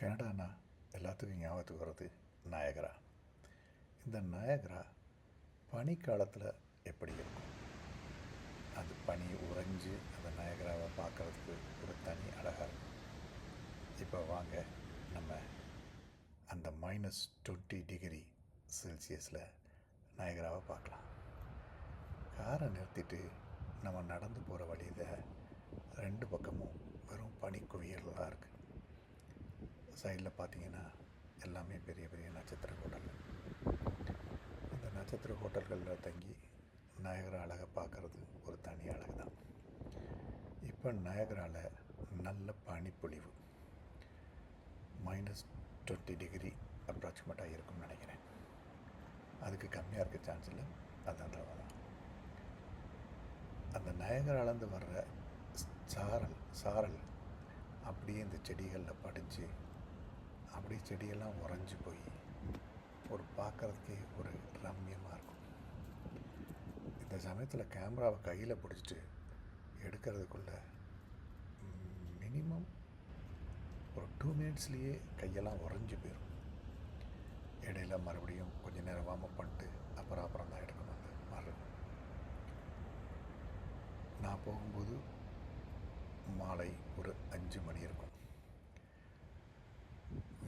கனடானா? எல்லாத்துக்கும் ஞாபகத்துக்கு வர்றது நாயகரா. இந்த நாயகரா பனிக்காலத்தில் எப்படி இருக்கும்? அது பனி உறைஞ்சு அந்த நாயகராவை பார்க்குறதுக்கு ஒரு தனி அழகாக இருக்கும். இப்போ வாங்க நம்ம அந்த மைனஸ் டுவெண்ட்டி டிகிரி செல்சியஸில் நாயகராவை பார்க்கலாம். காரை நிறுத்திட்டு நம்ம நடந்து போகிற வழியில் ரெண்டு பக்கமும் வெறும் பனிக்குவியலாக இருக்குது சைடில் பார்த்தீங்கன்னா எல்லாமே பெரிய பெரிய நட்சத்திர ஹோட்டல் இந்த நட்சத்திர ஹோட்டல்களில் தங்கி நயகரா அழகை பார்க்குறது ஒரு தனி அழகு தான். இப்போ நயகராவில் நல்ல பனிப்பொழிவு. மைனஸ் டுவெண்ட்டி டிகிரி அப்ராக்சிமேட்டாக இருக்கும்னு நினைக்கிறேன். அதுக்கு கம்மியாக இருக்க சான்ஸ் இல்லை. அதான் தான். அந்த நயகராலேருந்து வர்ற சாரல் சாரல் அப்படியே இந்த செடிகளில் படிஞ்சு அப்படியே செடியெல்லாம் உறைஞ்சி போய் ஒரு பார்க்குறதுக்கே ஒரு ரம்யமாக இருக்கும். இந்த சமயத்தில் கேமராவை கையில் பிடிச்சிட்டு எடுக்கிறதுக்குள்ள மினிமம் ஒரு டூ மினிட்ஸ்லேயே கையெல்லாம் உறைஞ்சி போயிடும் இடையில மறுபடியும் கொஞ்ச நேரம் வார்ம் அப் பண்ணிட்டு அப்புறம் அப்புறம் தான் எடுக்கணும் அந்த மாதிரி நான் போகும்போது மாலை ஒரு அஞ்சு மணி இருக்கும்.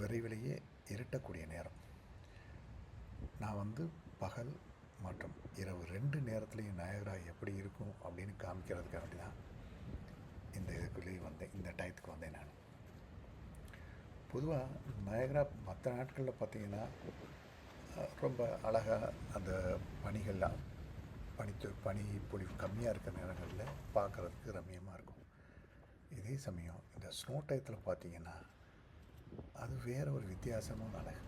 விரைவிலேயே இருட்டக்கூடிய நேரம். நான் வந்து பகல் மற்றும் இரவு ரெண்டு நேரத்துலையும் நயகரா எப்படி இருக்கும் அப்படின்னு காமிக்கிறதுக்காண்டி தான் இந்த இதுக்குள்ளேயே வந்தேன் இந்த டயத்துக்கு வந்தேன் நான். பொதுவாக நயகரா மற்ற நாட்களில் பார்த்தீங்கன்னா ரொம்ப அழகாக அந்த பனிகள்லாம் பனித்து பனி பொழிவு கம்மியாக இருக்கிற நேரங்களில் பார்க்குறதுக்கு ரம்மியமாக இருக்கும். இதே சமயம் இந்த ஸ்னோ டயத்தில் பார்த்திங்கன்னா அது வேறு ஒரு வித்தியாசமும் அழகு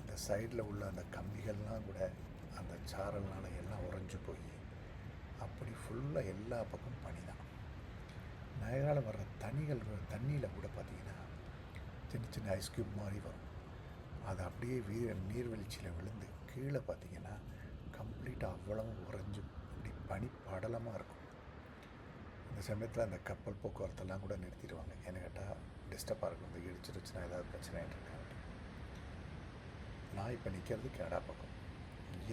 இந்த சைடில் உள்ள அந்த கம்பிகள்லாம் கூட அந்த சாரல்னால எல்லாம் உறைஞ்சி போய் அப்படி ஃபுல்லாக எல்லா பக்கம் பனி தான் நயரால் வர்ற தண்ணிகள் தண்ணியில் கூட பார்த்திங்கன்னா சின்ன சின்ன ஐஸ் க்யூப் மாதிரி வரும். அது அப்படியே வீ நீர்வீழ்ச்சியில் விழுந்து கீழே பார்த்திங்கன்னா கம்ப்ளீட்டாக அவ்வளவு உறைஞ்சும். அப்படி பனி படலமாக இருக்கும். இந்த சமயத்தில் அந்த கப்பல் போக்குவரத்தெல்லாம் கூட நிறுத்திடுவாங்க. ஏன்னு கேட்டால் டிஸ்டர்பாக இருக்கும். இந்த இடிச்சிருச்சுன்னா ஏதாவது பிரச்சனை இருக்காங்க நான் இப்போ நிற்கிறது கனடா பக்கம்.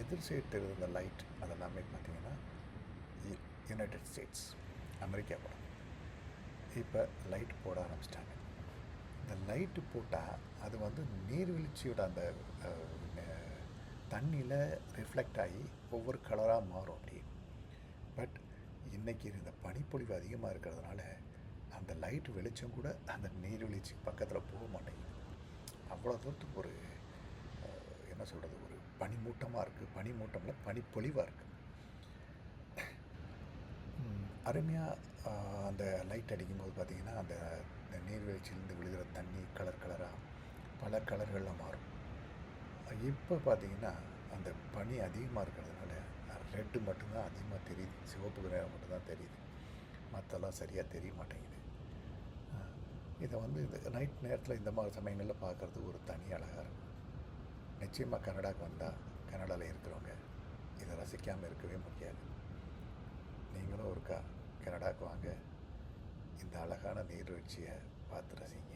எதிர் சைடு இருந்த லைட் அதெல்லாமே பார்த்தீங்கன்னா யுனைடெட் ஸ்டேட்ஸ் அமெரிக்கா படம் இப்போ லைட் போட ஆரம்பிச்சிட்டாங்க. இந்த லைட்டு போட்டால் அது வந்து நீர்வீழ்ச்சியோட அந்த தண்ணியில் ரிஃப்ளெக்ட் ஆகி ஒவ்வொரு கலராக மாறும் அப்படின்னு இன்றைக்கி இந்த பனிப்பொழிவு அதிகமாக இருக்கிறதுனால அந்த லைட் வெளிச்சம் கூட அந்த நீர்வீழ்ச்சி பக்கத்தில் போக மாட்டேங்குது. அவ்வளோ தூரத்துக்கு ஒரு என்ன சொல்கிறது ஒரு பனிமூட்டமாக இருக்குது பனிமூட்டமில் பனிப்பொழிவாக இருக்குது அருமையாக அந்த லைட் அடிக்கும்போது பார்த்திங்கன்னா அந்த நீர்வீழ்ச்சியிலேருந்து விழுகிற தண்ணி கலர் கலராக பல கலர்களில் மாறும். இப்போ பார்த்திங்கன்னா அந்த பனி அதிகமாக இருக்கிறது ரெட்டு மட்டும்தான் அதிகமாக தெரியுது. சிவப்பு நேரம் மட்டும்தான் தெரியுது. மற்றெல்லாம் சரியாக தெரிய மாட்டேங்குது. இதை வந்து இந்த நைட் நேரத்தில் இந்த மாதிரி சமயங்களில் பார்க்குறது ஒரு தனி அழகாக இருக்கும் நிச்சயமாக கனடாவுக்கு வந்தால் கனடாவில் இருக்கிறவங்க இதை ரசிக்காமல் இருக்கவே முடியாது. நீங்களும் ஒருக்கா கனடாவுக்கு வாங்க. இந்த அழகான நீர்வீழ்ச்சியை பார்த்து ரசிங்க.